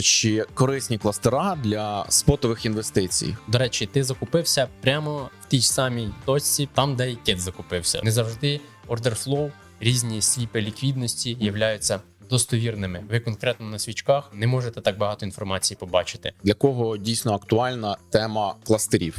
Чи корисні кластера для спотових інвестицій? До речі, ти закупився прямо в тій самій точці, там, де і кит закупився. Не завжди order flow, різні свіпи ліквідності являються достовірними. Ви конкретно на свічках не можете так багато інформації побачити. Для кого дійсно актуальна тема кластерів?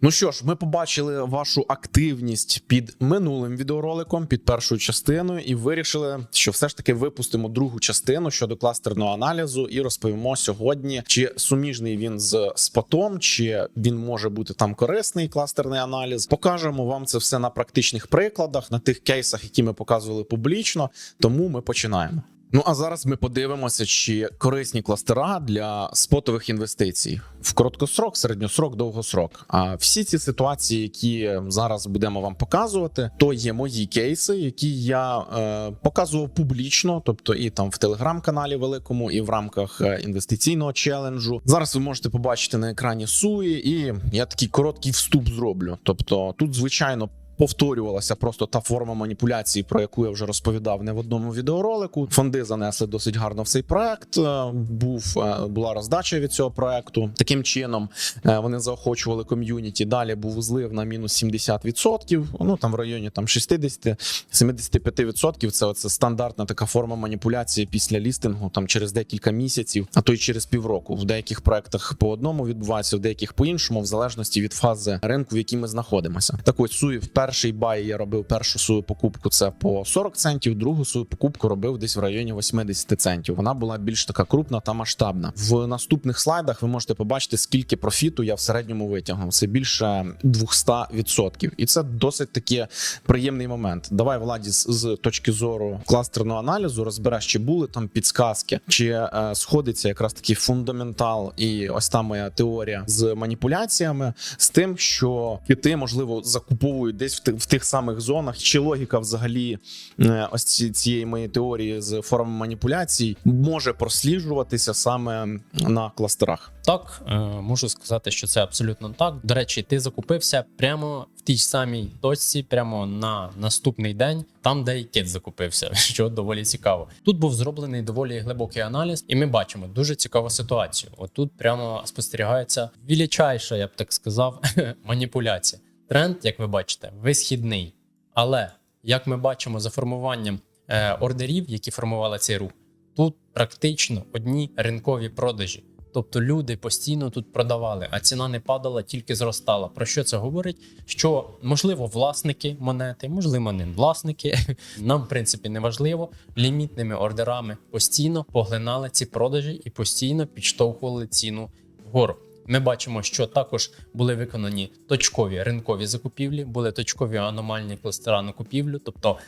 Ну що ж, ми побачили вашу активність під минулим відеороликом, під першою частиною, і вирішили, що все ж таки випустимо другу частину щодо кластерного аналізу, і розповімо сьогодні, чи суміжний він з спотом, чи він може бути там корисний кластерний аналіз. Покажемо вам це все на практичних прикладах, на тих кейсах, які ми показували публічно. Тому ми починаємо. Ну а зараз ми подивимося, чи корисні кластера для спотових інвестицій в короткосрок, середньосрок, довгосрок. А всі ці ситуації, які зараз будемо вам показувати, то є мої кейси, які я е, показував публічно, тобто і там в телеграм-каналі великому, і в рамках е, інвестиційного челенджу. Зараз ви можете побачити на екрані суї, і я такий короткий вступ зроблю. Тобто, тут звичайно. Повторювалася просто та форма маніпуляції, про яку я вже розповідав не в одному відеоролику. Фонди занесли досить гарно в цей проект. Е, Був е, була роздача від цього проекту. Таким чином е, вони заохочували ком'юніті. Далі був злив на мінус 70%, Ну там в районі там 60-75%. Це оце стандартна така форма маніпуляції після лістингу, там через декілька місяців, а то й через півроку. В деяких проектах по одному відбувається, в деяких по іншому, в залежності від фази ринку, в якій ми знаходимося. Так ось суї в перший бай я робив першу свою покупку. Це по 40 центів. Другу свою покупку робив десь в районі 80 центів. Вона була більш така крупна та масштабна. В наступних слайдах ви можете побачити, скільки профіту я в середньому витягнув. Це більше 200%. І це досить таки приємний момент. Давай, Владі, з, точки зору кластерного аналізу розбереш, чи були там підсказки, чи е, сходиться якраз такий фундаментал, і ось та моя теорія з маніпуляціями, з тим, що кити можливо закуповують десь в, тих самих зонах. Чи логіка взагалі е, ось ці- цієї моєї теорії з формами маніпуляцій може просліджуватися саме на кластерах? Так, е, можу сказати, що це абсолютно так. До речі, ти закупився прямо в тій самій точці, прямо на наступний день, там, де і кит закупився, що доволі цікаво. Тут був зроблений доволі глибокий аналіз, і ми бачимо дуже цікаву ситуацію. Отут прямо спостерігається величайша, я б так сказав, маніпуляція. Тренд, як ви бачите, висхідний. Але як ми бачимо за формуванням е, ордерів, які формували цей рух, тут практично одні ринкові продажі. Тобто люди постійно тут продавали, а ціна не падала, тільки зростала. Про що це говорить? Що можливо власники монети, можливо, не власники. Нам, в принципі, не важливо. Лімітними ордерами постійно поглинали ці продажі і постійно підштовхували ціну вгору. Ми бачимо, що також були виконані точкові ринкові закупівлі, були точкові аномальні кластера на купівлю. Тобто,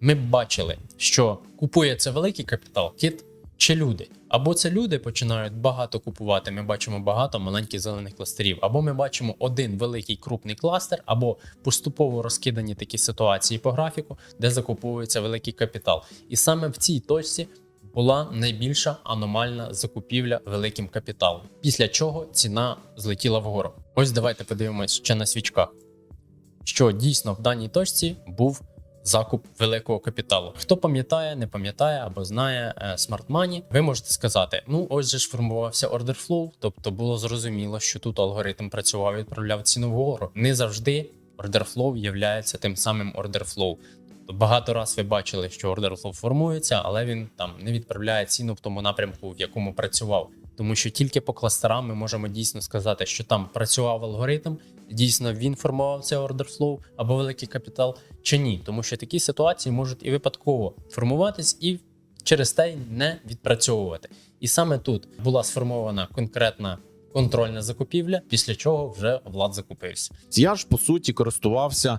ми бачили, що купує це великий капітал, кит чи люди. Або це люди починають багато купувати. Ми бачимо багато маленьких зелених кластерів, або ми бачимо один великий крупний кластер, або поступово розкидані такі ситуації по графіку, де закуповується великий капітал. І саме в цій точці була найбільша аномальна закупівля великим капіталом, після чого ціна злетіла вгору. Ось давайте подивимось ще на свічках, що дійсно в даній точці був закуп великого капіталу. Хто пам'ятає, не пам'ятає або знає е, Smart Money, ви можете сказати: ну ось же ж формувався order flow, тобто було зрозуміло, що тут алгоритм працював і відправляв ціну вгору. Не завжди order flow є тим самим order flow. Тобто багато раз ви бачили, що order flow формується, але він там не відправляє ціну в тому напрямку, в якому працював. Тому що тільки по кластерам ми можемо дійсно сказати, що там працював алгоритм, дійсно він формував цей flow або великий капітал, чи ні. Тому що такі ситуації можуть і випадково формуватись, і через те не відпрацьовувати. І саме тут була сформована конкретна контрольна закупівля, після чого вже влад закупився. Я ж по суті користувався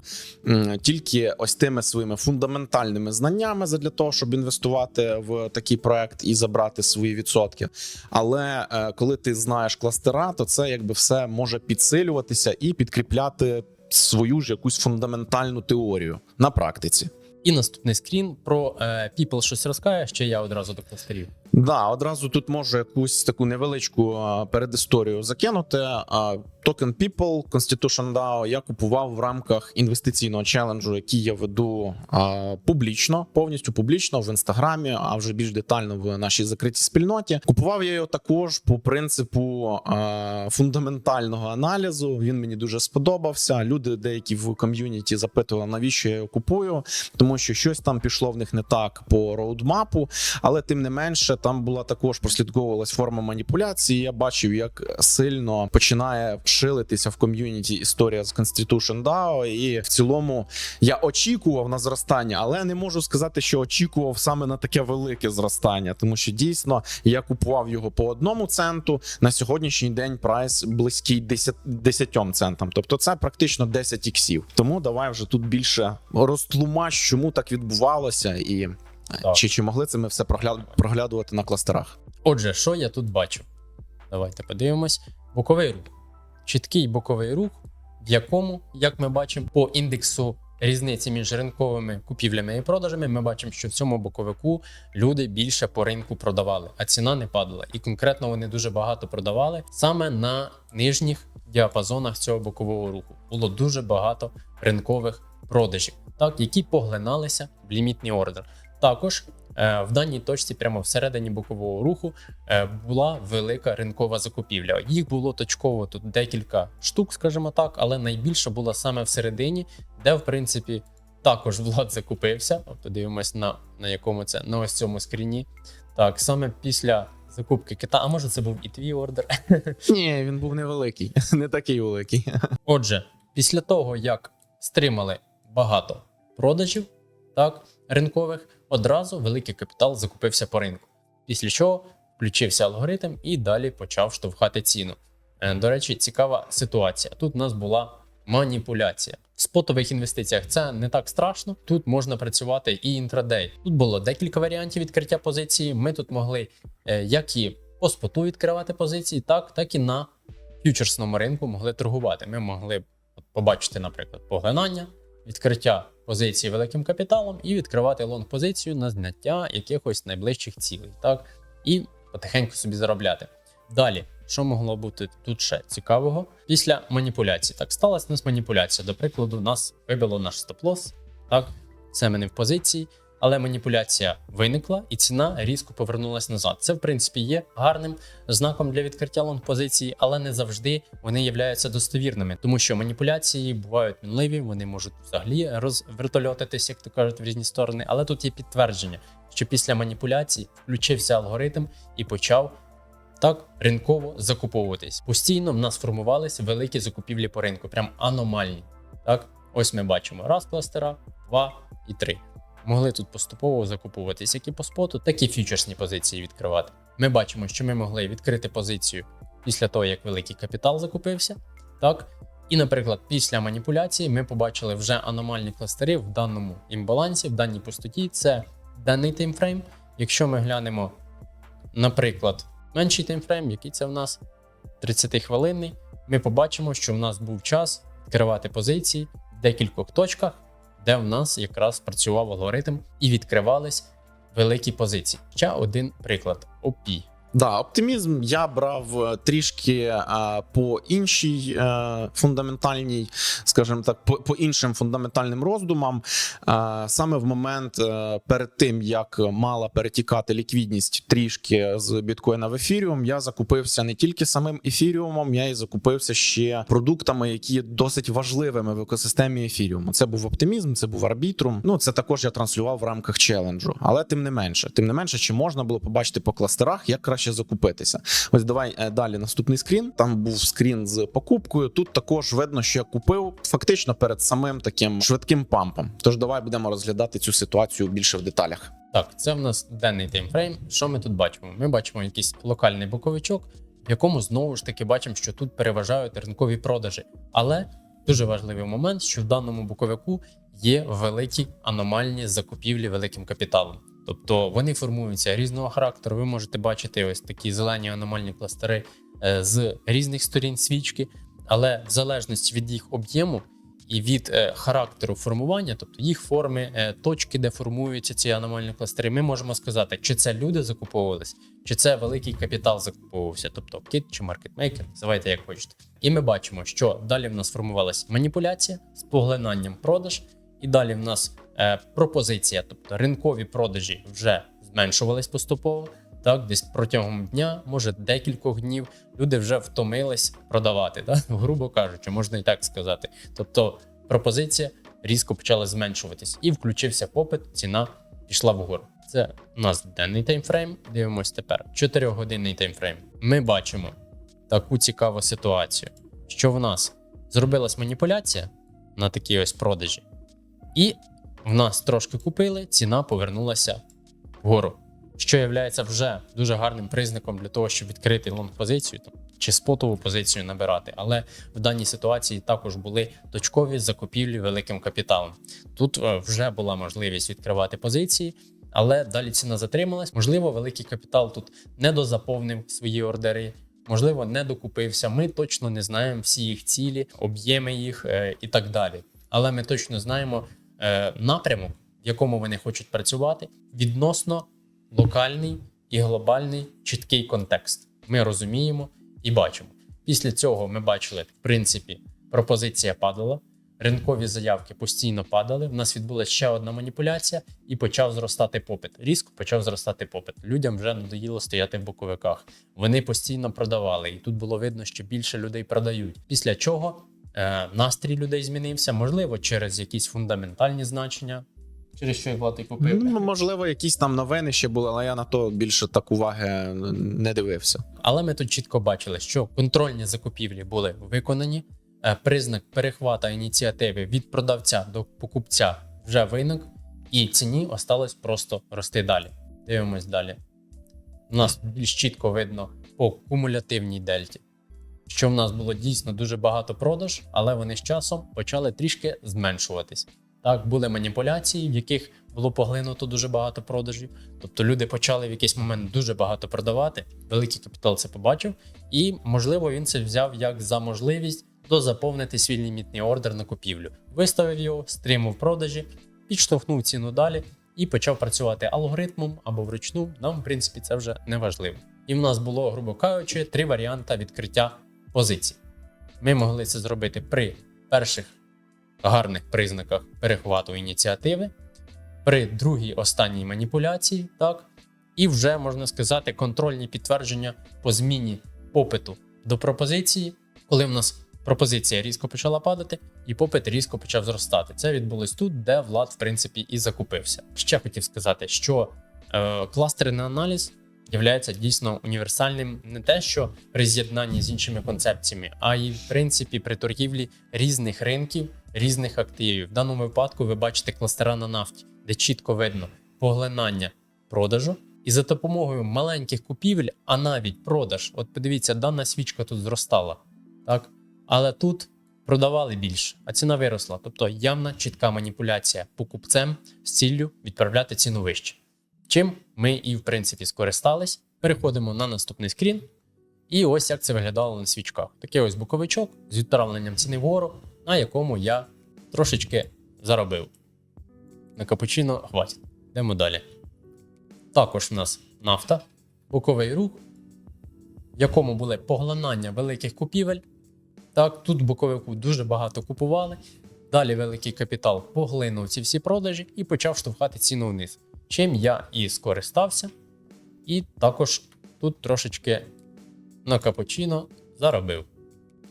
тільки ось тими своїми фундаментальними знаннями для того, щоб інвестувати в такий проект і забрати свої відсотки. Але е, коли ти знаєш кластера, то це якби все може підсилюватися і підкріпляти свою ж якусь фундаментальну теорію на практиці. І наступний скрін про е, People щось розкаже, ще я одразу до кластерів. Да, одразу тут можу якусь таку невеличку передісторію закинути. Token People, Constitution DAO я купував в рамках інвестиційного челенджу, який я веду публічно, повністю публічно в інстаграмі, а вже більш детально в нашій закритій спільноті. Купував я його також по принципу фундаментального аналізу. Він мені дуже сподобався. Люди, деякі в ком'юніті запитували, навіщо я його купую, тому що щось там пішло в них не так по роудмапу, але тим не менше, там була також прослідковувалась форма маніпуляції. Я бачив, як сильно починає шилитися в ком'юніті історія з Constitution DAO, і в цілому я очікував на зростання, але не можу сказати, що очікував саме на таке велике зростання, тому що дійсно я купував його по одному центу. На сьогоднішній день прайс близький 10, 10 центам. Тобто це практично 10 іксів. Тому давай вже тут більше розтлумач, чому так відбувалося, і Так. чи, чи могли це ми все прогля- проглядувати на кластерах. Отже, що я тут бачу? Давайте подивимось. Боковий рух. Чіткий боковий рух, в якому, як ми бачимо, по індексу різниці між ринковими купівлями і продажами, ми бачимо, що в цьому боковику люди більше по ринку продавали, а ціна не падала. І конкретно вони дуже багато продавали саме на нижніх діапазонах цього бокового руху. Було дуже багато ринкових продажів, так, які поглиналися в лімітний ордер. Також е, в даній точці, прямо всередині бокового руху, е, була велика ринкова закупівля. Їх було точково тут декілька штук, скажімо так, але найбільше була саме всередині, де, в принципі, також Влад закупився. От Подивимось на, на якому це на ось цьому скріні. Так, саме після закупки кита, а може це був і твій ордер. Ні, він був невеликий, не такий великий. Отже, після того, як стримали багато продажів, так, ринкових, одразу великий капітал закупився по ринку. Після чого включився алгоритм і далі почав штовхати ціну. Е, До речі, цікава ситуація. Тут у нас була маніпуляція. В спотових інвестиціях це не так страшно. Тут можна працювати і інтрадей. Тут було декілька варіантів відкриття позиції. Ми тут могли е, як і по споту відкривати позиції, так, так і на фьючерсному ринку могли торгувати. Ми могли побачити, наприклад, поглинання, відкриття позиції великим капіталом і відкривати лонг позицію на зняття якихось найближчих цілей, так і потихеньку собі заробляти. Далі, що могло бути тут ще цікавого? Після маніпуляції. Так, сталася у нас маніпуляція. До прикладу, нас вибило наш стоп-лосс, так, це мене в позиції, але маніпуляція виникла і ціна різко повернулася назад. Це, в принципі, є гарним знаком для відкриття лонг позиції, але не завжди вони являються достовірними, тому що маніпуляції бувають мінливі, вони можуть взагалі розвертольотитись, як то кажуть, в різні сторони. Але тут є підтвердження, що після маніпуляцій включився алгоритм і почав. Так, ринково закуповуватись. Постійно в нас формувалися великі закупівлі по ринку, прям аномальні. Так, ось ми бачимо раз кластера, два і три. Могли тут поступово закуповуватись як і по споту, так і фьючерсні позиції відкривати. Ми бачимо, що ми могли відкрити позицію після того, як великий капітал закупився. Так, і, наприклад, після маніпуляції ми побачили вже аномальні кластери в даному імбалансі, в даній пустоті. Це даний таймфрейм. Якщо ми глянемо, наприклад, менший таймфрейм, який це в нас 30-хвилинний, ми побачимо, що в нас був час відкривати позиції в декількох точках, де в нас якраз працював алгоритм і відкривались великі позиції. Ще один приклад OP. Да, оптимізм я брав е, трішки а, по іншій е, фундаментальній, скажімо так, по, по іншим фундаментальним роздумам. А, саме в момент е, перед тим, як мала перетікати ліквідність трішки з біткоїна в ефіріум, я закупився не тільки самим ефіріумом, я і закупився ще продуктами, які є досить важливими в екосистемі ефіріуму. Це був оптимізм, це був арбітрум. Ну це також я транслював в рамках челенджу. Але тим не менше, тим не менше, чи можна було побачити по кластерах, як краще закупитися. Ось давай е, далі наступний скрін. Там був скрін з покупкою. Тут також видно, що я купив фактично перед самим таким швидким пампом. Тож давай будемо розглядати цю ситуацію більше в деталях. Так, це в нас денний таймфрейм. Що ми тут бачимо? Ми бачимо якийсь локальний боковичок, в якому знову ж таки бачимо, що тут переважають ринкові продажі. Але дуже важливий момент, що в даному боковику є великі аномальні закупівлі великим капіталом. Тобто вони формуються різного характеру. Ви можете бачити ось такі зелені аномальні кластери е, з різних сторін свічки, але в залежності від їх об'єму і від е, характеру формування, тобто їх форми, е, точки, де формуються ці аномальні кластери, ми можемо сказати, чи це люди закуповувались, чи це великий капітал закуповувався, тобто кіт чи маркетмейкер, називайте як хочете. І ми бачимо, що далі в нас формувалася маніпуляція з поглинанням продаж, і далі в нас е, пропозиція, тобто ринкові продажі вже зменшувались поступово. Так, десь протягом дня, може декількох днів, люди вже втомились продавати, так? грубо кажучи, можна і так сказати. Тобто пропозиція різко почала зменшуватись, і включився попит, ціна пішла вгору. Це у нас денний таймфрейм. Дивимось тепер 4-годинний таймфрейм. Ми бачимо таку цікаву ситуацію, що в нас зробилась маніпуляція на такій ось продажі, і в нас трошки купили, ціна повернулася вгору що є вже дуже гарним признаком для того, щоб відкрити лонг-позицію там, чи спотову позицію набирати. Але в даній ситуації також були точкові закупівлі великим капіталом. Тут е, вже була можливість відкривати позиції. Але далі ціна затрималась. Можливо, великий капітал тут не дозаповнив свої ордери, можливо, не докупився. Ми точно не знаємо всі їх цілі, об'єми їх е, і так далі. Але ми точно знаємо е, напрямок, в якому вони хочуть працювати, відносно локальний і глобальний чіткий контекст. Ми розуміємо і бачимо. Після цього ми бачили, в принципі, пропозиція падала, ринкові заявки постійно падали. В нас відбулася ще одна маніпуляція, і почав зростати попит. Різко почав зростати попит. Людям вже надоїло стояти в боковиках. Вони постійно продавали, і тут було видно, що більше людей продають. Після чого е, настрій людей змінився, можливо, через якісь фундаментальні значення. Через що Влад і купив. Ну, можливо, якісь там новини ще були, але я на то більше так уваги не дивився. Але ми тут чітко бачили, що контрольні закупівлі були виконані. е, Признак перехвата ініціативи від продавця до покупця вже виник, і ціні осталось просто рости далі. Дивимось далі. У нас більш чітко видно по кумулятивній дельті, що в нас було дійсно дуже багато продаж, але вони з часом почали трішки зменшуватись. Так, були маніпуляції, в яких було поглинуто дуже багато продажів. Тобто люди почали в якийсь момент дуже багато продавати. Великий капітал це побачив, і можливо він це взяв як за можливість дозаповнити свій лімітний ордер на купівлю. Виставив його, стримав продажі, підштовхнув ціну далі і почав працювати алгоритмом або вручну. Нам, в принципі, це вже не важливо. І в нас було, грубо кажучи, три варіанти відкриття позицій. Ми могли це зробити при перших гарних признаках перехвату ініціативи, при другій останній маніпуляції, так, і вже можна сказати контрольні підтвердження по зміні попиту до пропозиції, коли в нас пропозиція різко почала падати, і попит різко почав зростати. Це відбулось тут, де влад, в принципі, і закупився. Ще хотів сказати, що е, кластерний аналіз являється дійсно універсальним не те, що при з'єднанні з іншими концепціями, а й в принципі при торгівлі різних ринків, різних активів. В даному випадку ви бачите кластера на нафті, де чітко видно поглинання продажу. І за допомогою маленьких купівель, а навіть продаж, от подивіться, дана свічка тут зростала, так? Але тут продавали більше, а ціна виросла. Тобто явна чітка маніпуляція покупцем з ціллю відправляти ціну вище. Чим ми і в принципі скористались. Переходимо на наступний скрін. І ось як це виглядало на свічках. Такий ось боковичок з відправленням ціни вгору, на якому я трошечки заробив. На капучино хватить. Йдемо далі. Також в нас нафта, боковий рух, в якому були поглинання великих купівель. Так, тут боковику дуже багато купували. Далі великий капітал поглинув ці всі продажі і почав штовхати ціну вниз. Чим я і скористався. І також тут трошечки на капучино заробив.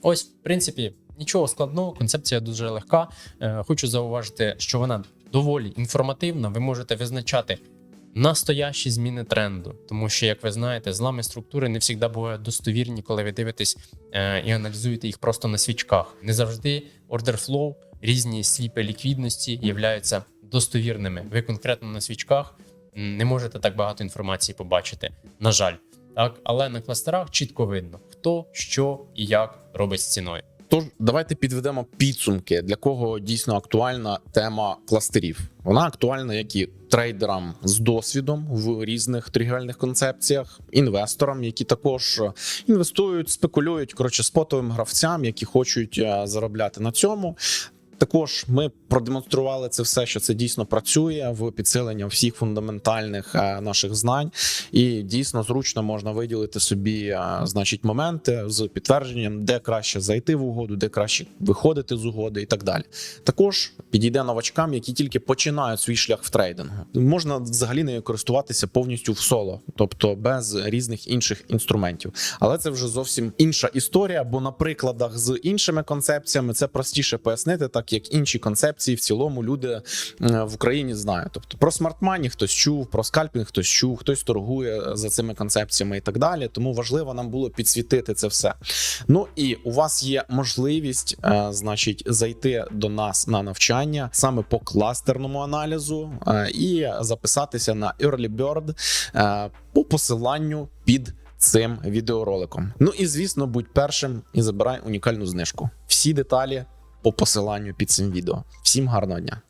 Ось, в принципі, нічого складного, концепція дуже легка. Е, Хочу зауважити, що вона доволі інформативна. Ви можете визначати настоящі зміни тренду, тому що, як ви знаєте, злами структури не завжди бувають достовірні, коли ви дивитесь е, і аналізуєте їх просто на свічках. Не завжди order flow, різні свіпи ліквідності являються достовірними. Ви конкретно на свічках не можете так багато інформації побачити. На жаль, так, але на кластерах чітко видно, хто, що і як робить з ціною. Тож давайте підведемо підсумки, для кого дійсно актуальна тема кластерів. Вона актуальна як і трейдерам з досвідом в різних тригіальних концепціях, інвесторам, які також е, інвестують, спекулюють коротше спотовим гравцям, які хочуть е, заробляти на цьому. Також ми продемонстрували це все, що це дійсно працює в підсиленні всіх фундаментальних е, наших знань, і дійсно зручно можна виділити собі, е, значить, моменти з підтвердженням, де краще зайти в угоду, де краще виходити з угоди, і так далі. Також підійде новачкам, які тільки починають свій шлях в трейдингу. Можна взагалі нею користуватися повністю в соло, тобто без різних інших інструментів. Але це вже зовсім інша історія, бо на прикладах з іншими концепціями це простіше пояснити, так як інші концепції в цілому люди е, в Україні знають. Тобто про смарт-мані хтось чув, про скальпінг хтось чув, хтось торгує за цими концепціями і так далі. Тому важливо нам було підсвітити це все. Ну і у вас є можливість, е, значить, зайти до нас на навчання саме по кластерному аналізу е, і записатися на Early Bird е, по посиланню під цим відеороликом. Ну і звісно, будь першим і забирай унікальну знижку. Всі деталі по посиланню під цим відео. Всім гарного дня!